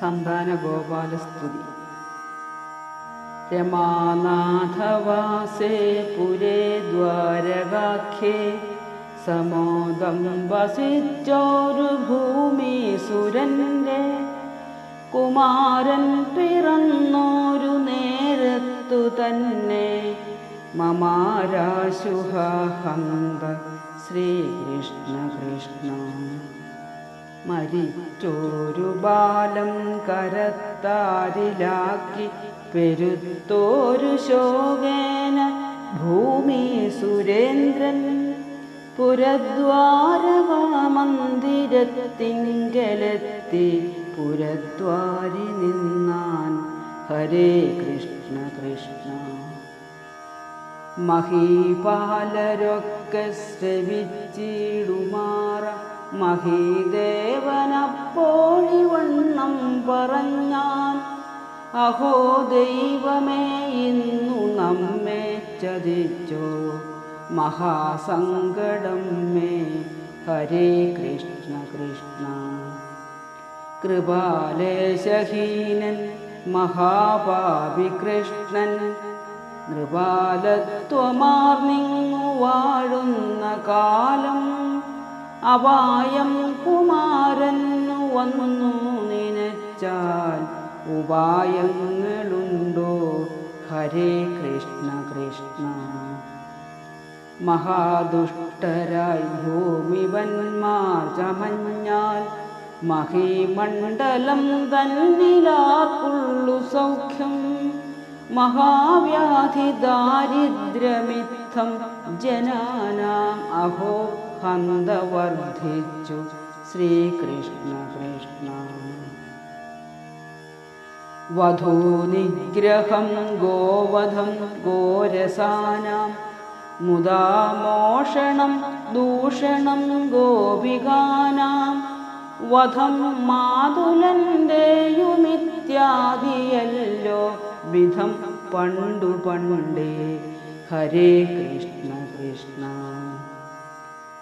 സന്താന ഗോപാലസ്തുതി രമാനാഥവാസേ പുരേ ദ്വാരകാഖ്യേ സമോദം വസിച്ചോരു ഭൂമി സുരന്റെ കുമാരൻ പിറന്നോരു നേരത്തു തന്നെ മമാരാശുഹന്ത ശ്രീകൃഷ്ണ കൃഷ്ണ മരിച്ചോരു ബാലം കരത്താരിലാക്കി പെരുത്തോരു ശോകേന ഭൂമി സുരേന്ദ്രൻ പുരദ്വാരമന്ദിരത്തിങ്കലെത്തി പുരദ്വാരി നിന്നാൻ ഹരേ കൃഷ്ണ കൃഷ്ണ. മഹീപാലരൊക്കെ ശ്രവിച്ചിടുമാറ മഹീദേവനപ്പോഴി വണ്ണം പറഞ്ഞാൻ അഹോ ദൈവമേ ഇന്നു നമ്മെ ചതിച്ചോ. മഹാസങ്കടം മേ ഹരേ കൃഷ്ണ കൃഷ്ണ. കൃപാലേശഹീനൻ മഹാപാപി കൃഷ്ണൻ. നൃപാലത്വമാർന്നിങ്ങു വാഴുന്ന കാലം അപായം കുമാരന്നു വന്നു നിനച്ചാൽ ഉപായങ്ങളുണ്ടോ? ഹരേ കൃഷ്ണ കൃഷ്ണ. മഹാദുഷ്ടരായി ഭൂമിവന്മാർ ചമഞ്ഞാൽ മഹീമണ്ഡലം തന്നിലാക്കുള്ളു സൗഖ്യം. മഹാവ്യാധി ദാരിദ്ര്യമിത്തം ജനാനാം അഹോ ഹന്ത വർദ്ധിച്ചു ശ്രീകൃഷ്ണ കൃഷ്ണ. വധൂനിഗ്രഹം ഗോവധം ഗോരസാനാം. മുദാമോഷണം ദൂഷണം ഗോപികാനാം. വധം മാതുലന്റെയുമിത്യാദിയല്ലോ വിധം പണ്ടു പണ്ടേ. ഹരേ കൃഷ്ണ കൃഷ്ണ.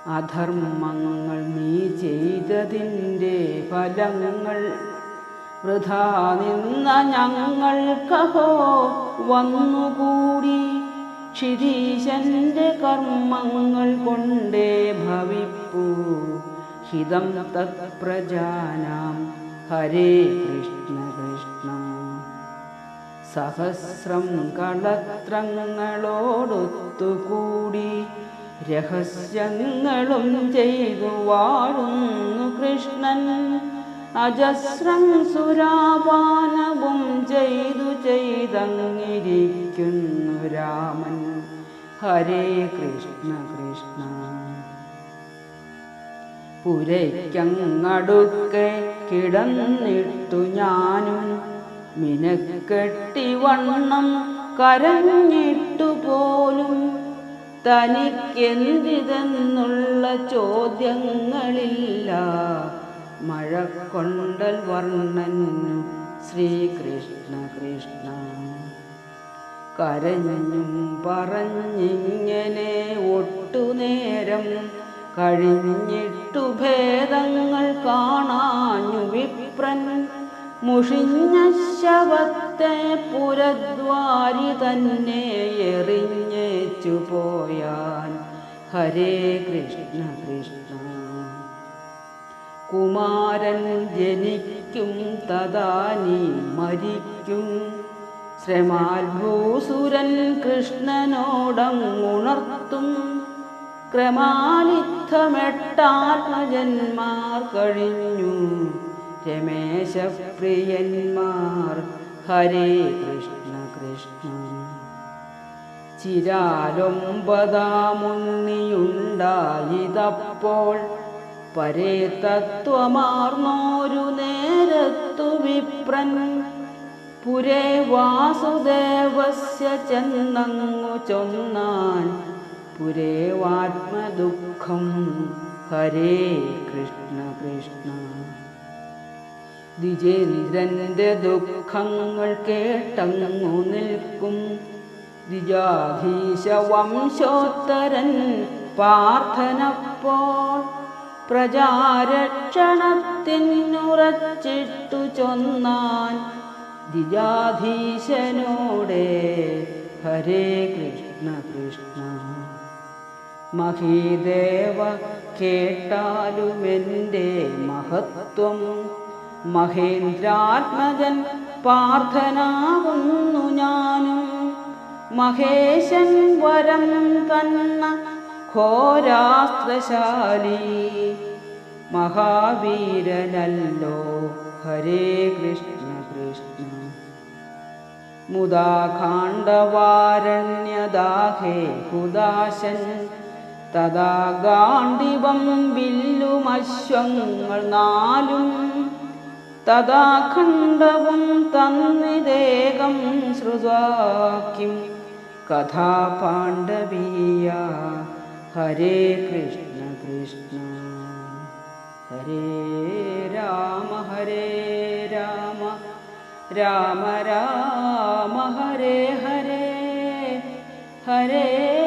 അധർമ്മങ്ങൾ നീ ചെയ്തതിന്റെ ഫലങ്ങൾ. വൃഥാ നിന്ന ഞങ്ങൾക്കഹോ വന്നുകൂടി. ക്ഷിരീശന്റെ കർമ്മങ്ങൾ കൊണ്ടേ ഭവിപ്പൂ. ഹിതം തത്പ്രജാനാം. ഹരേ കൃഷ്ണ കൃഷ്ണ. സഹസ്രം കളത്രങ്ങളോടൊത്തുകൂടി. രഹസ്യങ്ങളും ചെയ്തു വാഴുന്നു കൃഷ്ണൻ. അജസ്രം സുരാപാനവും ചെയ്തു ചെയ്തങ്ങിരിക്കുന്നു രാമൻ. ഹരേ കൃഷ്ണ കൃഷ്ണ. പുരയ്ക്കങ്ങടുക്കെ കിടന്നിട്ടു ഞാനും. മിനക്കെട്ടി വണ്ണം കരഞ്ഞിട്ടു പോലും തനിക്കെന്തിതെന്നുള്ള ചോദ്യങ്ങളില്ല. മഴ കൊണ്ടൽ വർണനു ശ്രീകൃഷ്ണ കൃഷ്ണ. കരഞ്ഞും പറഞ്ഞിങ്ങനെ ഒട്ടുനേരം കഴിഞ്ഞിട്ടു ഭേദങ്ങൾ കാണാഞ്ഞു വിപ്രൻ. മുഷിഞ്ഞ ശവത്തെ പുരദ്വാരി തന്നെ എറിഞ്ഞേച്ചു പോയാൻ ഹരേ കൃഷ്ണ കൃഷ്ണ. കുമാരൻ ജനിക്കും തദാനി മരിക്കും. ശ്രമാത്ഭൂസുരൻ കൃഷ്ണനോടങ്ങുണർത്തും. ക്രമാനിത്തമെട്ടാത്മജന്മാർ കഴിഞ്ഞു. രമേശപ്രിയന്മാർ ഹരേ കൃഷ്ണ കൃഷ്ണ. ചിരാലൊമ്പതാമുണ്ണിയുണ്ടായിതപ്പോൾ പരേ തത്വമാർന്നോരു നേരത്തു വിപ്രൻ. പുരേ വാസുദേവസ്യ ചെന്നങ്ങു ചൊന്നാൻ. പുരേ പുരേവാത്മദുഃഖം ഹരേ കൃഷ്ണ കൃഷ്ണ. ദ്വിജേന്ദ്രന്റെ ദുഃഖങ്ങൾ കേട്ടങ്ങു നിൽക്കും. ദ്വിജാധീശ പാർത്ഥനപ്പോൾ പ്രജാരക്ഷണത്തിനുറച്ചിട്ടു ചൊന്നാൻ ദ്വിജാധീശനോടെ ഹരേ കൃഷ്ണ കൃഷ്ണ. മഹീദേവ കേട്ടാലുമെന്റെ മഹത്വം. മഹേന്ദ്രാത്മജൻ പാർത്ഥനാകുന്നു മഹേശൻ വരം തന്ന ഘോരാസ്ത്രശാലി. മഹാവീരനല്ലോ. ഹരേ കൃഷ്ണ കൃഷ്ണ. മുദാഖാണ്ഡവാരണ്യദാഹേ ഹുദാശൻ തഥാ ഗാണ്ഡിവം വില്ലുമശ്വങ്ങൾ നാലും. തഥാ ഖണ്ഡവും തന്നിദേകം ശ്രുവാക്യം कथा पाण्डवीया हरे कृष्ण कृष्ण। हरे राम हरे राम। राम राम हरे हरे। हरे